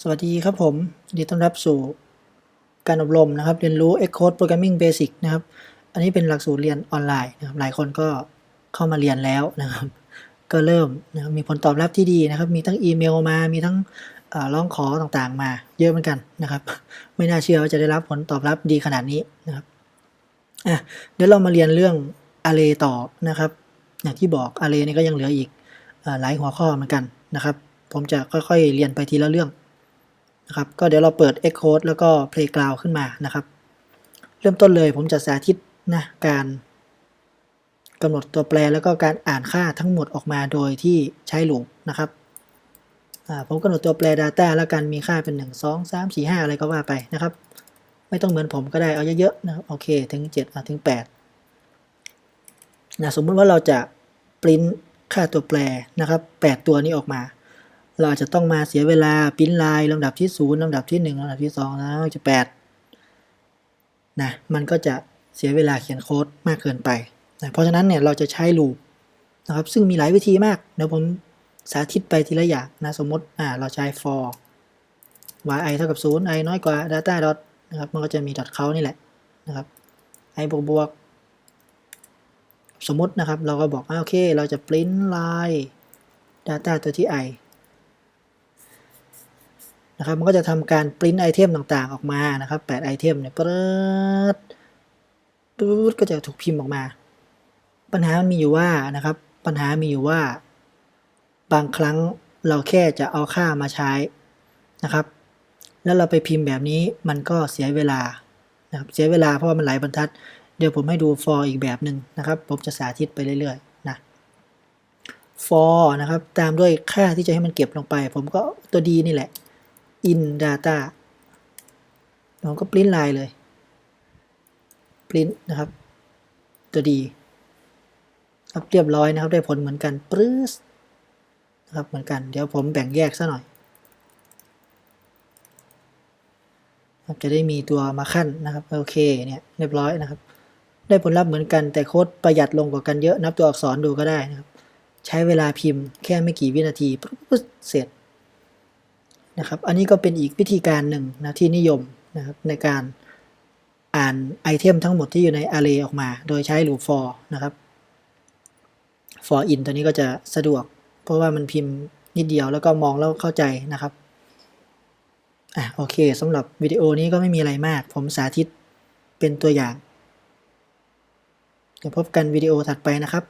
สวัสดีครับผมยินดีต้อนรับสู่การอบรมนะครับ เรียนรู้ Xcode Programming Basic นะครับ อันนี้เป็นหลักสูตรเรียนออนไลน์นะครับ หลายคนก็เข้ามาเรียนแล้วนะครับ ก็เริ่มนะครับมีผลตอบรับที่ดีนะครับ มีทั้งอีเมลมา มีทั้งร้องขอต่างๆ มา เยอะเหมือนกันนะครับ ไม่น่าเชื่อว่าจะได้รับผลตอบรับดีขนาดนี้นะครับอะเดี๋ยวเรามาเรียนเรื่อง Array ต่อนะครับ อย่างที่บอก Array นี่ก็ยังเหลืออีกอหลายหัวข้อเหมือนกันนะครับ ผมจะค่อยๆเรียนไปทีละเรื่อง นะครับก็เดี๋ยวเราเปิด Xcode แล้วก็ Playground ขึ้นมานะครับ เริ่มต้นเลยผมจะสาธิตนะการกำหนดตัวแปรแล้วก็การอ่านค่าทั้งหมดออกมาโดยที่ใช้ลูปนะครับผมกำหนดตัวแปร Data แล้วกันมีค่าเป็น 1 2 3 4 5 อะไรก็ว่าไปนะครับ ไม่ต้องเหมือนผมก็ได้เอาเยอะๆนะครับโอเคถึง7อะถึง8นะสมมุติว่าเราจะปริ้นค่าตัวแปรนะครับ 8 ตัวนี้ออกมา เราจะต้องมาเสียเวลาปริ้นลายลำดับที่0ลำดับที่1ลำดับที่2แล้วจะ8นะมันก็จะเสียเวลาเขียนโค้ดมากเกินไปนะเพราะฉะนั้นเนี่ยเราจะใช้ลูปนะครับซึ่งมีหลายวิธีมากเดี๋ยวผมสาธิตไปทีละอย่างนะสมมติอ่าเราใช้ for y i เท่ากับ0 i น้อยกว่า data dot นะครับมันก็จะมี dot เขานี่แหละนะครับ i บวกบวกสมมตินะครับเราก็บอกอ่าโอเค เราจะปริ้นลาย data ตัวที่ i นะครับ มันก็จะทำการปริ้นไอเทมต่างๆ ออกมานะครับ8ไอเทมเนี่ยปึ๊ดปึ๊ดก็จะถูกพิมพ์ออกมา ปัญหามันมีอยู่ว่านะครับ ปัญหามีอยู่ว่า บางครั้งเราแค่จะเอาค่ามาใช้นะครับ แล้วเราไปพิมพ์แบบนี้มันก็เสียเวลานะครับเสียเวลาเพราะว่ามันหลายบรรทัด เดี๋ยวผมให้ดู for อีกแบบหนึ่งนะครับ ผมจะสาธิตไปเรื่อยๆนะ for นะครับ ตามด้วยค่าที่จะให้มันเก็บลงไป ผมก็ตัวดีนี่แหละ in data เราก็ปริ้นลายเลยปริ้นนะครับ ตัวดีครับเรียบร้อยนะครับได้ผลเหมือนกันปรื้สนะครับเหมือนกัน เดี๋ยวผมแบ่งแยกซะหน่อยจะได้มีตัวมาขั้นนะครับโอเคเนี่ยเรียบร้อยนะครับ ได้ผลลัพธ์เหมือนกันแต่โค้ดประหยัดลงกว่ากันเยอะนับตัวอักษรดูก็ได้นะครับ ใช้เวลาพิมพ์แค่ไม่กี่วินาทีเสร็จ นะครับ อันนี้ก็เป็นอีกวิธีการหนึ่งนะที่นิยมนะครับในการอ่านไอเทมทั้งหมดที่อยู่ใน array ออกมา โดยใช้ loop for นะครับ for in ตัวนี้ก็จะสะดวก เพราะว่ามันพิมพ์นิดเดียวแล้วก็มองแล้วเข้าใจนะครับอะโอเคสำหรับวิดีโอนี้ก็ไม่มีอะไรมาก ผมสาธิตเป็นตัวอย่าง เดี๋ยวพบกันวิดีโอถัดไปนะครับ